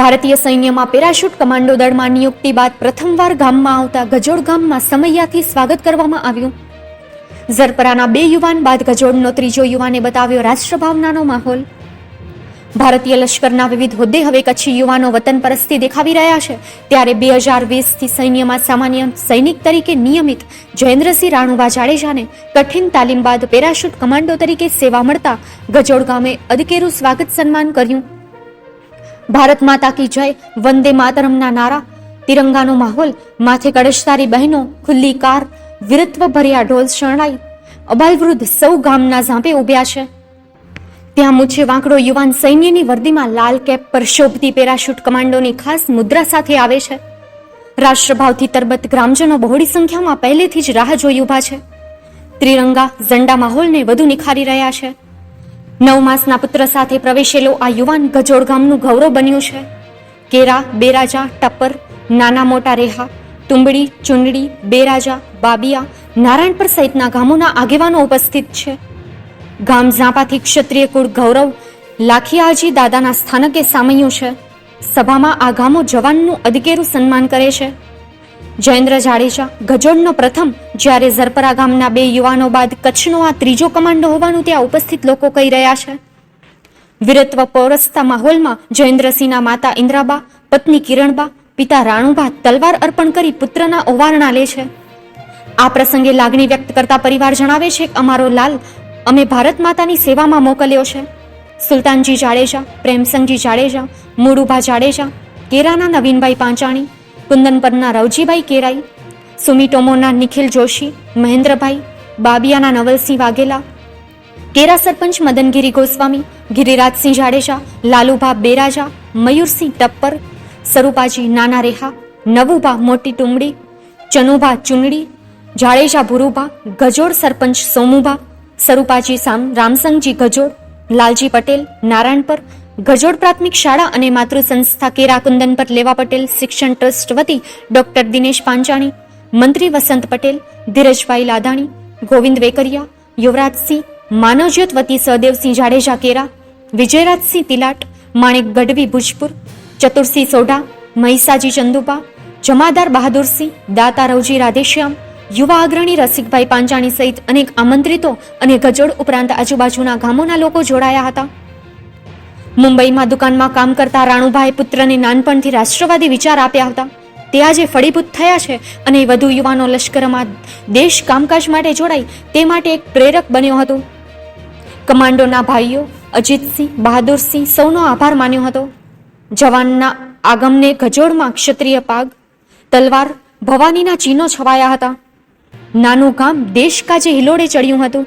ભારતીય સૈન્યમાં parachute commando દળમાં નિયુક્તિ બાદ પ્રથમવાર ગામમાં આવતા ગજોડ ગામમાં સમૈયાથી સ્વાગત કરવામાં આવ્યું. ઝરપરાના બે યુવાન બાદ ગજોડનો ત્રીજો યુવાને બતાવ્યો રાષ્ટ્રભાવનાનો માહોલ. ભારતીય લશ્કરના વિવિધ હોદ્દે હવે કચ્છી યુવાનો વતન પરસ્તી દેખાવી રહ્યા છે. ત્યારે બે હજાર વીસથી સૈન્યમાં સામાન્ય સૈનિક તરીકે નિયમિત જયેન્દ્રસિંહ રાણુભા જાડેજાને કઠિન તાલીમ બાદ પેરાશૂટ કમાન્ડો તરીકે સેવા મળતા ગજોડ ગામે અદકેરું સ્વાગત સન્માન કર્યું. ભારત માતા કી જય, વંદે માતરમના નારા. તિરંગાનો માહોલ, માથે કડશતારી બહેનો, ખુલ્લી કાર વિરત્વ ભર્યા ઢોલ શરણાઈ. અબાલવૃદ્ધ સૌ ગામના ઝાંપે ઉભ્યા છે. ત્યાં મૂછે વાંકડો યુવાન સૈન્યની વર્દીમાં લાલ કેપ પર શોભતી પેરાશૂટ કમાન્ડોની ખાસ મુદ્રા સાથે આવે છે. રાષ્ટ્રભાવથી તરબત ગ્રામજનો બહોળી સંખ્યામાં પહેલેથી જ રાહ જોઈ ઊભા છે. ત્રિરંગા, ઝંડા માહોલને વધુ નિખારી રહ્યા છે. નવ માસના પુત્ર સાથે પ્રવેશેલો આ યુવાન ગજોડ ગામનું ગૌરવ બન્યું છે. કેરા, બેરાજા, ટપ્પર, નાના મોટા રેહા, તુંબડી, ચુંડડી, બેરાજા, બાબિયા, નારાયણપર સહિતના ગામોના આગેવાનો ઉપસ્થિત છે. ગામ ઝાંપાથી ક્ષત્રિય કુળ ગૌરવ લાખિયાજી દાદાના સ્થાનકે સામયું છે. સભામાં આ ગામો જવાનનું અધિકેરું સન્માન કરે છે. જયેન્દ્ર જાડેજા ગજોડનો પ્રથમ, જ્યારે ઝરપરા ગામના બે યુવાનો બાદ કચ્છનો આ ત્રીજો કમાન્ડો હોવાનું ત્યાં ઉપસ્થિત લોકો કહી રહ્યા છે. વીરત્વ પૌરસતા માહોલમાં જયેન્દ્રસિંહના માતા ઇન્દ્રાબા, પત્ની કિરણબા, પિતા રાણુબા તલવાર અર્પણ કરી પુત્રના ઓવારણા લે છે. આ પ્રસંગે લાગણી વ્યક્ત કરતા પરિવાર જણાવે છે કે અમારો લાલ અમે ભારત માતાની સેવામાં મોકલ્યો છે. સુલતાનજી જાડેજા, પ્રેમસંગજી જાડેજા, મુડુભા જાડેજા, કેરાના નવીનભાઈ પાંચાણી કુંદનપરના રવજીભાઈ કેરાઈ સુમિટોમોના નિખિલ જોશી, મહેન્દ્રભાઈ, બાબિયાના નવલસિંહ વાઘેલા, કેરા સરપંચ મદનગીરી ગોસ્વામી, ગિરિરાજસિંહ જાડેજા, લાલુભા બેરાજા, મયુરસિંહ ટપ્પર, સરૂપાજી નાના રેહા નવુભા મોટી ટુમડી ચનુભા ચુંડડી, જાડેજા ભુરુભા, ગજોડ સરપંચ સોમુભા, સરૂપાજી સામ રામસંગજી ગજોડ, લાલજી પટેલ, નારાયણપર ગજોડ પ્રાથમિક શાળા અને માતૃ સંસ્થા કેરા કુંદન પર લેવા પટેલ શિક્ષણ ટ્રસ્ટ વતી ડોક્ટર દિનેશ પાંચાણી, મંત્રી વસંત પટેલ, ધીરજભાઈ લાદાણી, ગોવિંદ વેકરિયા, યુવરાજસિંહ, માનવજ્યોત વતી સહદેવસિંહ જાડેજા કેરા, વિજયરાજસિંહ તિલાટ, માણેક ગઢવી ભુજપુર, ચતુરસિંહ સોઢા, મહિસાજી ચંદુપા જમાદાર બહાદુરસિંહ, દાતા રવજી રાધેશ્યામ, યુવા અગ્રણી રસિકભાઈ પાંચાણી સહિત અનેક આમંત્રિતો અને ગજોડ ઉપરાંત આજુબાજુના ગામોના લોકો જોડાયા હતા. મુંબઈમાં દુકાનમાં કામ કરતા રાણુભાઈ પુત્રને નાનપણથી રાષ્ટ્રવાદી વિચાર આપ્યા હતા. તે આજે ફળીભૂત થયા છે અને વધુ યુવાનો લશ્કરમાં દેશ કામકાજ માટે જોડાય તે માટે એક પ્રેરક બન્યો હતો. કમાન્ડોના ભાઈઓ અજીતસિંહ, બહાદુરસિંહ સૌનો આભાર માન્યો હતો. જવાનના આગમને ગજોડમાં ક્ષત્રિય પાગ, તલવાર, ભવાનીના ચિહ્નો છવાયા હતા. નાનું ગામ દેશ કાજે હિલોડે ચડ્યું હતું.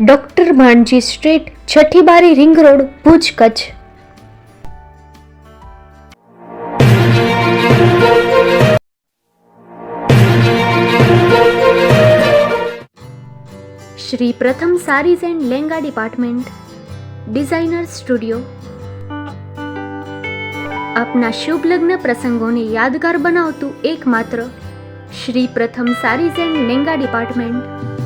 doctor Bhanji street છઠ્ઠી બારી ring road, Bhuj Kutch. Shri Pratham sarees and lehenga department, designer studio. આપના શુભ લગ્ન પ્રસંગોને યાદગાર બનાવતું એકમાત્ર Shri Pratham sarees and lehenga department